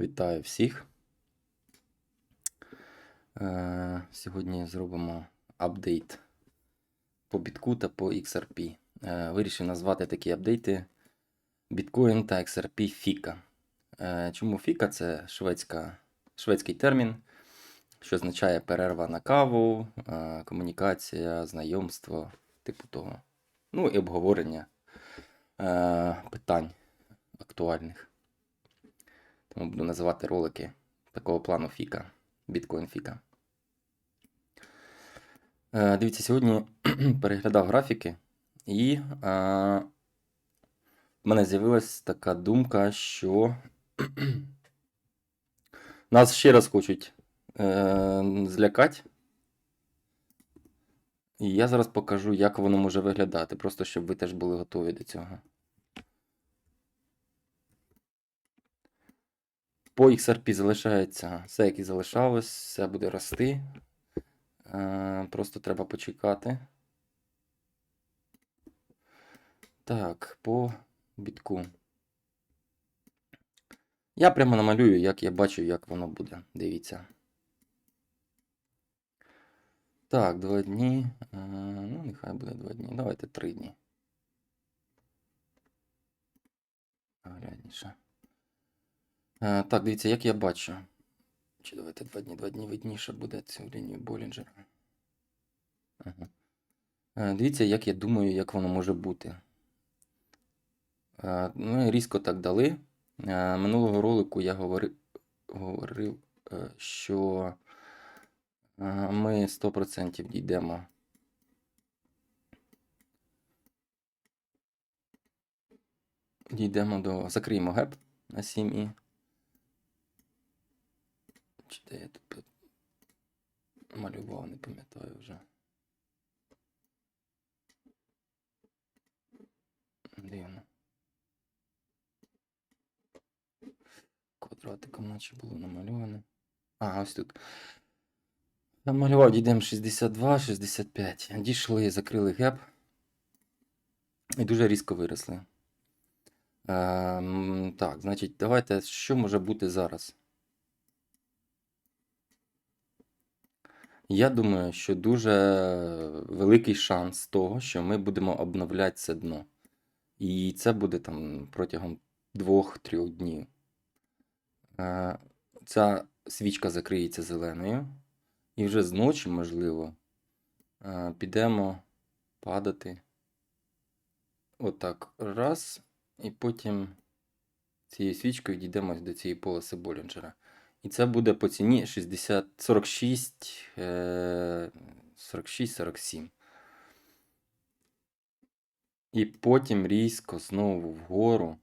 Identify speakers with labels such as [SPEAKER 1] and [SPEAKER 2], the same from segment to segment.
[SPEAKER 1] Вітаю всіх. Е, Сьогодні зробимо апдейт по бітку та по XRP. Е, Вирішив назвати такі апдейти Bitcoin та XRP FICA. Е, Чому FICA? Це шведська, шведський термін, що означає перерва на каву, комунікація, знайомство, типу того. Ну і обговорення питань актуальних. Тому буду називати ролики такого плану Фіка. Біткоін Фіка. Е, дивіться, сьогодні переглядав графіки, і е, в мене з'явилась така думка, що нас ще раз хочуть е, злякати. І я зараз покажу, як воно може виглядати, просто щоб ви теж були готові до цього. По XRP залишається все, як і залишалось, все буде рости. Е, Просто треба почекати. Так, по бітку. Я прямо намалюю, як я бачу, як воно буде. Дивіться. Так, два дні. Е, Ну, нехай буде два дні. Давайте три дні. Глядніше. Е, Так, дивіться, як я бачу. Чи давайте два дні, два дні видніше буде цю лінію Болінджера. Ага. Е, Дивіться, як я думаю, як воно може бути. Е, Ну, різко так дали. Минулого ролику я говорив, говорив що ми 100% дійдемо. Дійдемо до. Закриємо геп на 7 і. Чи де я тут малював, не пам'ятаю вже. Дивно. Квадратиком наче було намальоване. А, ось тут. Намалював дійдемо 62, 65. Дійшли, закрили геп. І дуже різко виросли. Ем, так, значить, давайте, що може бути зараз? Я думаю, що дуже великий шанс того, що ми будемо обновляти це дно. І це буде там протягом 2-3 днів. Е, Ця свічка закриється зеленою. І вже зночі, можливо, е, підемо падати. Отак. Раз. І потім цією свічкою дійдемо до цієї полоси Болінджера. І це буде по ціні 60, 46, е, 46-47. І потім різко знову вгору.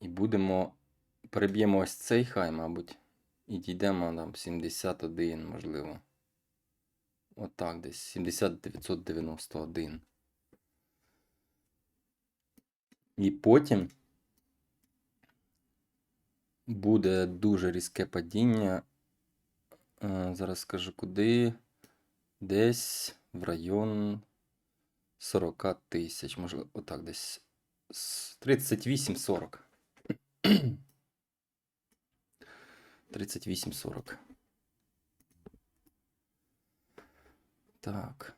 [SPEAKER 1] І будемо. Переб'ємо ось цей хай, мабуть. І дійдемо там 71, можливо. Отак десь. 7991. І потім буде дуже різке падіння. Е, Зараз скажу куди. Десь в район 40 тисяч. Може, отак десь. 38-40. 38-40. Так.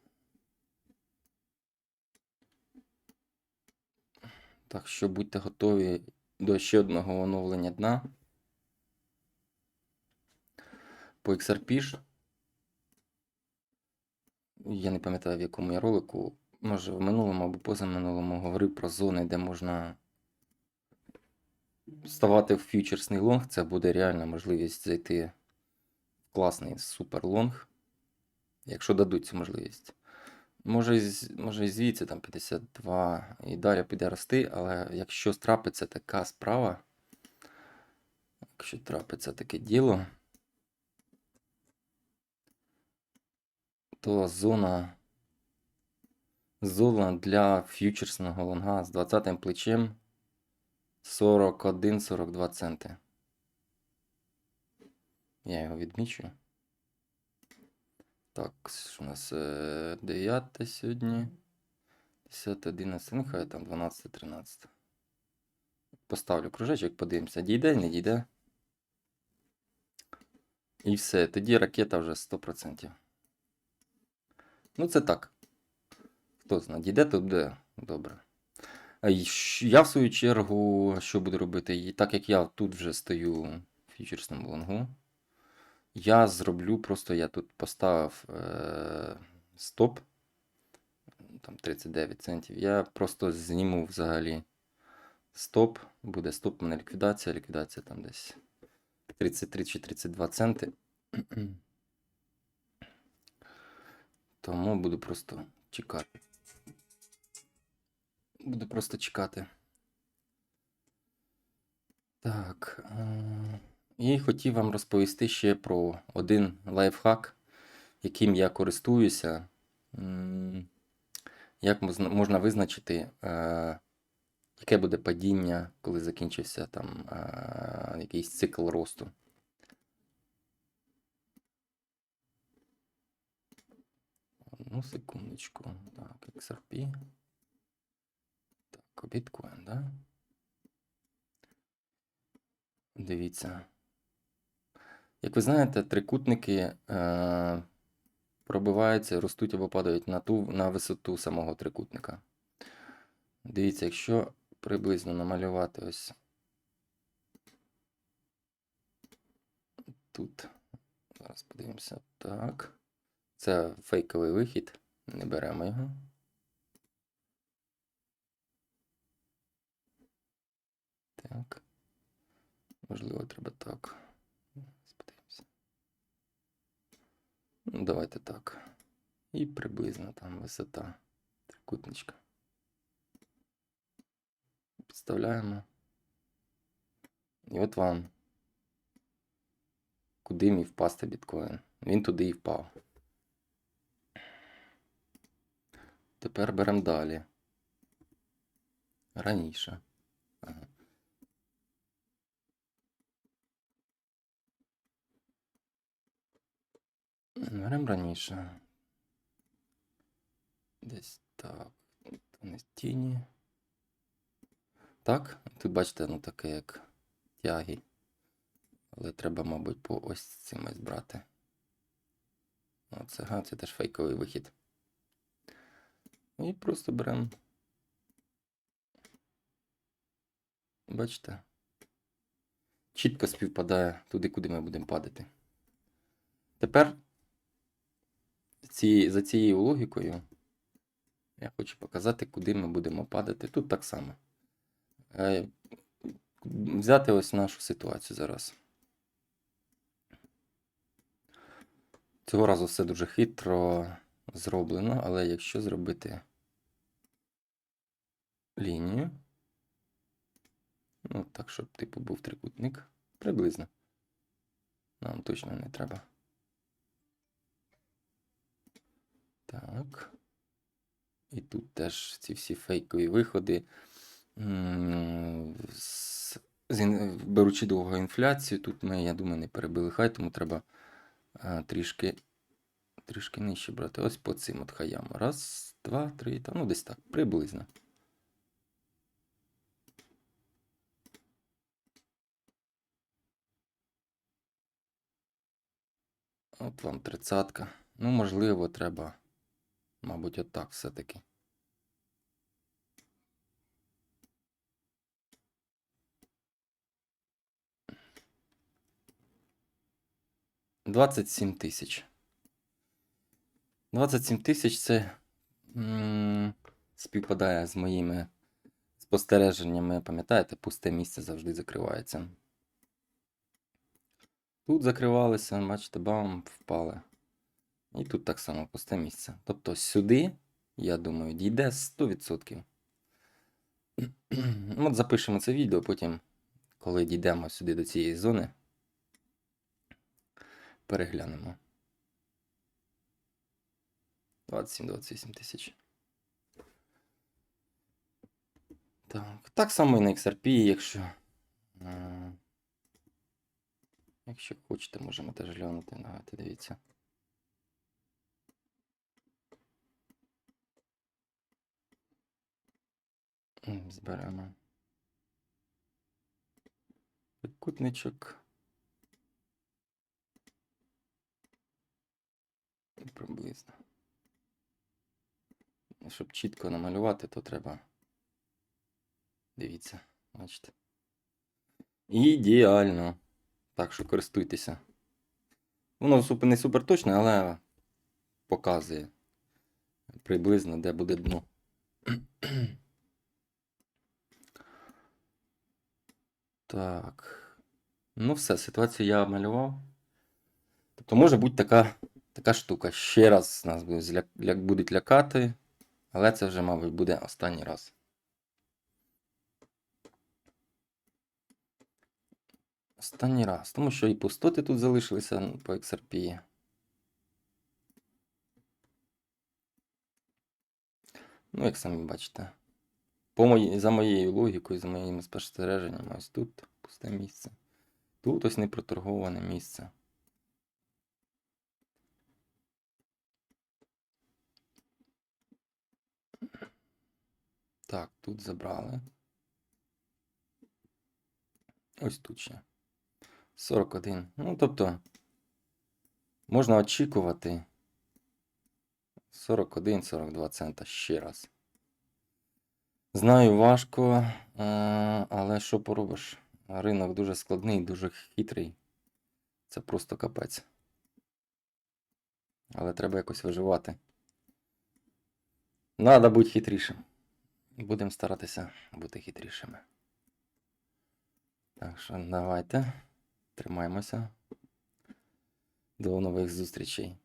[SPEAKER 1] Так що будьте готові до ще одного оновлення дна. По XRP ж. Я не пам'ятаю, в якому я ролику. Може, в минулому або позаминулому говорив про зони, де можна ставати в фьючерсний лонг. Це буде реальна можливість зайти в класний суперлонг, якщо дадуть цю можливість. Може, може і звідси там 52 і далі піде рости, але якщо трапиться така справа, якщо трапиться таке діло, то зона, зона для фьючерсного лонга з 20 плечем 41-42 центи. Я його відмічу. Так, що у нас е, 9 сьогодні. 10, 11, ну хай там 12, 13. Поставлю кружечок, подивимося, дійде, не дійде. І все, тоді ракета вже 100%. Ну, це так. Хто знає, дійде, то буде добре. Щ- Я, в свою чергу, що буду робити? Так як я тут вже стою в фьючерсному лонгу, я зроблю просто, я тут поставив е- стоп, там 39 центів. Я просто зніму взагалі стоп. Буде стоп, у мене ліквідація, ліквідація там десь 33 чи 32 центи. Тому буду просто чекати. Буду просто чекати. Так. е, І хотів вам розповісти ще про один лайфхак, яким я користуюся. Як можна визначити, е, яке буде падіння, коли закінчився там е, якийсь цикл росту. Одну секундочку. Так, XRP. Так, біткоін, да? Дивіться. Як ви знаєте, трикутники е, пробиваються, ростуть або падають на, ту, на висоту самого трикутника. Дивіться, якщо приблизно намалювати ось тут. Зараз подивимося. Так. Це фейковий вихід. Не беремо його. Так. Можливо, треба так. Зараз Ну, давайте так. І приблизно там висота трикутничка. Підставляємо. І от вам. Куди міг впасти біткоін? Він туди і впав. Тепер беремо далі. Раніше. Ага. Беремо раніше. Десь так. Вони тіні. Так, тут бачите, ну таке як тяги. Але треба, мабуть, по ось цим ось брати. Оце, га, це теж фейковий вихід. І просто беремо. Бачите? Чітко співпадає туди, куди ми будемо падати. Тепер ці, за цією логікою я хочу показати, куди ми будемо падати. Тут так само. Е, взяти ось нашу ситуацію зараз. Цього разу все дуже хитро зроблено, але якщо зробити лінію, ну так, щоб типу був трикутник, приблизно. Нам точно не треба. Так. І тут теж ці всі фейкові виходи. З- Беручи довго інфляцію, тут ми, я думаю, не перебили хай, тому треба а, трішки, трішки нижче брати. Ось по цим от хаям. Раз, два, три, там, ну десь так, приблизно. От вам тридцятка. Ну, можливо, треба, мабуть, отак все-таки. Двадцять сім тисяч. 27 тисяч це м, співпадає з моїми спостереженнями. Пам'ятаєте, пусте місце завжди закривається. Тут закривалися, бачите, бам, впали. І тут так само пусте місце. Тобто сюди, я думаю, дійде 100%. От запишемо це відео, потім, коли дійдемо сюди до цієї зони, переглянемо. 27-28 тисяч. Так, так само і на XRP, якщо. Якщо хочете, можемо теж глянути. Давайте дивіться. Зберемо. Трикутничок. приблизно. Щоб чітко намалювати, то треба. Дивіться, бачите. Ідеально. Так що користуйтеся. Воно не супер точне, але показує приблизно, де буде дно. Так. Ну, все, ситуацію я малював. Тобто може бути така, така штука. Ще раз нас буде ля- будуть лякати, але це вже, мабуть, буде останній раз. Останній раз. Тому що і пустоти тут залишилися ну, по XRP. Ну, як самі бачите. По мої... За моєю логікою, за моїми спостереженнями, ось тут пусте місце. Тут ось непроторговане місце. Так, тут забрали. Ось тут ще. 41. Ну, тобто, можна очікувати 41-42 цента ще раз. Знаю, важко, е, але що поробиш? Ринок дуже складний, дуже хитрий. Це просто капець. Але треба якось виживати. Надо бути хитрішим. Будемо старатися бути хитрішими. Так що давайте. Тримаємося. До нових зустрічей.